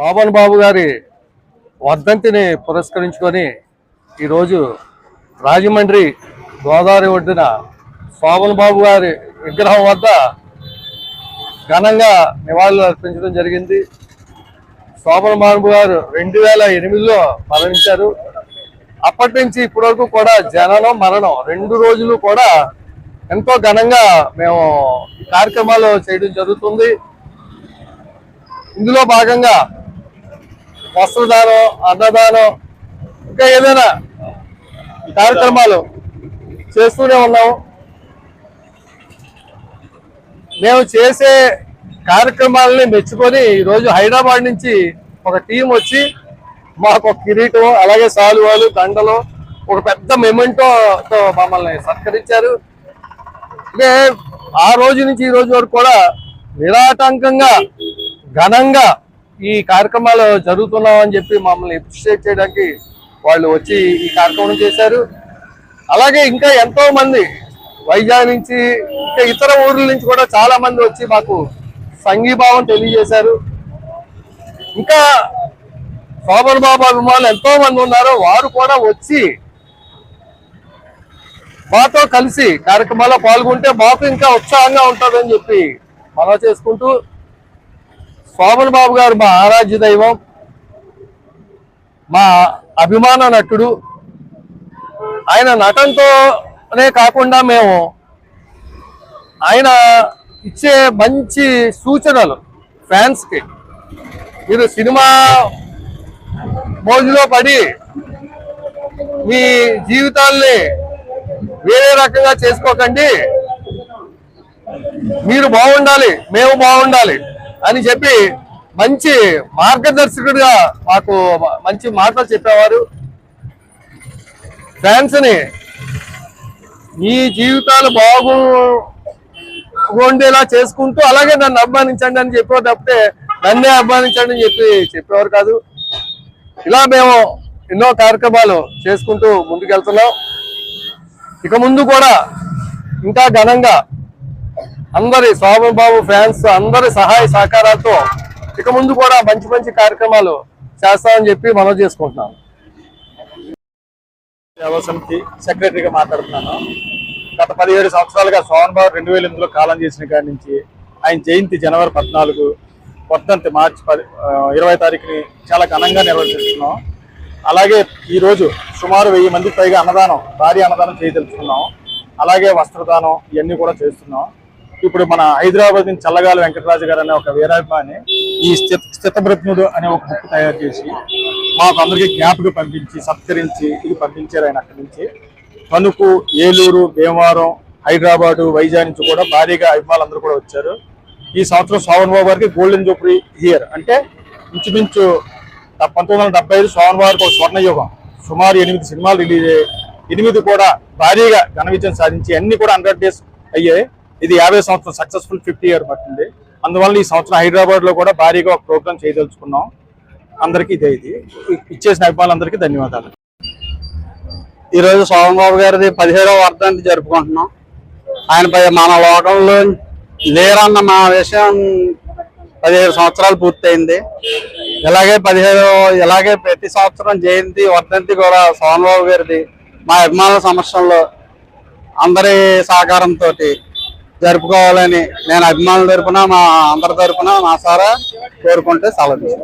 శోభన్ బాబు గారి వర్ధంతిని పురస్కరించుకొని ఈరోజు రాజమండ్రి గోదావరి ఒడ్డున శోభన్ బాబు గారి విగ్రహం వద్ద ఘనంగా నివాళులు అర్పించడం జరిగింది. శోభన్ బాబు గారు రెండు వేల ఎనిమిదిలో మరణించారు. అప్పటి నుంచి ఇప్పటివరకు కూడా జననం మరణం రెండు రోజులు కూడా ఎంతో ఘనంగా మేము కార్యక్రమాలు చేయడం జరుగుతుంది. ఇందులో భాగంగా వస్త్రదానం అన్నదానం ఇంకా ఏదైనా కార్యక్రమాలు చేస్తూనే ఉన్నాము. మేము చేసే కార్యక్రమాలని మెచ్చుకొని ఈరోజు హైదరాబాద్ నుంచి ఒక టీం వచ్చి మాకు ఒక కిరీటం అలాగే సాలువాలు దండలు ఒక పెద్ద మెమెంటోతో మమ్మల్ని సత్కరించారు. అంటే ఆ రోజు నుంచి ఈ రోజు వరకు కూడా నిరాటంకంగా ఘనంగా ఈ కార్యక్రమాలు జరుగుతున్నామని చెప్పి మమ్మల్ని అప్రిషియేట్ చేయడానికి వాళ్ళు వచ్చి ఈ కార్యక్రమం చేశారు. అలాగే ఇంకా ఎంతో మంది వైజాగ్ నుంచి ఇంకా ఇతర ఊర్ల నుంచి కూడా చాలా మంది వచ్చి మాకు సంఘీభావం తెలియజేశారు. ఇంకా శోభన్ బాబు అభిమానులు ఎంతో మంది ఉన్నారు. వారు కూడా వచ్చి మాతో కలిసి కార్యక్రమాల్లో పాల్గొంటే మాకు ఇంకా ఉత్సాహంగా ఉంటుందని చెప్పి మనం చేసుకుంటూ కోమల్ బాబు గారు మా ఆరాధ్య దైవం మా అభిమాన నటుడు. ఆయన నటనతోనే కాకుండా మేము ఆయన ఇచ్చే మంచి సూచనలు ఫ్యాన్స్కి. మీరు సినిమా మోజులో పడి మీ జీవితాల్ని వేరే రకంగా చేసుకోకండి. మీరు బాగుండాలి మేము బాగుండాలి. అని చెప్పి మంచి మార్గదర్శకుడిగా మాకు మంచి మాటలు చెప్పేవారు. ఫ్యాన్స్ని మీ జీవితాలు బాగు ఉండేలా చేసుకుంటూ అలాగే నన్ను అభిమానించండి అని చెప్పేవారు తప్పితే నన్నే అభిమానించండి అని చెప్పి చెప్పేవారు కాదు. ఇలా మేము ఎన్నో కార్యక్రమాలు చేసుకుంటూ ముందుకెళ్తున్నాం. ఇక ముందు కూడా ఇంకా ఘనంగా అందరి శోభన్ బాబు ఫ్యాన్స్ అందరి సహాయ సహకారాలతో ఇక ముందు కూడా మంచి మంచి కార్యక్రమాలు చేస్తామని చెప్పి మనం చేసుకుంటున్నాం సమితి సెక్రటరీగా మాట్లాడుతున్నాను. గత పదిహేడు సంవత్సరాలుగా సోహన్ బాబు రెండు వేల ఎనిమిదిలో కాలం చేసిన కాడి నుంచి ఆయన జయంతి జనవరి పద్నాలుగు వర్ధంతి మార్చి పది ఇరవై తారీఖుని చాలా ఘనంగా నిర్వహిస్తున్నాం. అలాగే ఈరోజు సుమారు వెయ్యి మందికి పైగా అన్నదానం భారీ అన్నదానం చేయదలుచుకున్నాం అలాగే వస్త్రదానం ఇవన్నీ కూడా చేస్తున్నాం. ఇప్పుడు మన హైదరాబాద్ నుంచి చల్లగాలి వెంకటరాజు గారు అనే ఒక వీరాభిమాని ఈ స్థిత స్థితప్రజ్ఞుడు అనే ఒక బుక్ తయారు చేసి మాకు అందరికీ జ్ఞాపకం పంపించి సత్కరించి ఇది పంపించారు ఆయన అక్కడి నుంచి. తణుకు ఏలూరు భీమవరం హైదరాబాదు వైజాగ్ నుంచి కూడా భారీగా అభిమానులు కూడా వచ్చారు. ఈ సంవత్సరం శోభన్ బాబు గారికి గోల్డెన్ జూబ్లీ ఇయర్ అంటే ఇంచుమించు పంతొమ్మిది వందల డెబ్బై ఐదు శోభన్ బాబు గారికి ఒక స్వర్ణయుగం. సుమారు ఎనిమిది సినిమాలు రిలీజ్ అయ్యాయి. ఎనిమిది కూడా భారీగా ఘన విజయం సాధించి అన్ని కూడా హండ్రెడ్ డేస్ అయ్యాయి. ఇది యాభై సంవత్సరం సక్సెస్ఫుల్ ఫిఫ్టీ ఇయర్ పట్టింది. అందువల్ల ఈ సంవత్సరం హైదరాబాద్లో కూడా భారీగా ఒక ప్రోగ్రామ్ చేయదలుచుకున్నాం. అందరికీ ఇదే ఇది. ఇచ్చేసిన అభిమానులందరికీ ధన్యవాదాలు. ఈరోజు రోజు సోమన్ బాబు గారిది పదిహేడవ వర్ధంతి జరుపుకుంటున్నాం. ఆయన మన లోకంలో లేరన్న మా విషయం పదిహేడు సంవత్సరాలు పూర్తయింది. ఇలాగే పదిహేడు ఇలాగే ప్రతి సంవత్సరం జయంతి వర్ధంతి కూడా సోమన్ బాబు గారిది మా అభిమానుల సమక్షంలో అందరి సహకారంతో జరుపుకోవాలని నేను అభిమానుల తరపున మా అందరి తరపున మా సారా కోరుకుంటే సెలవు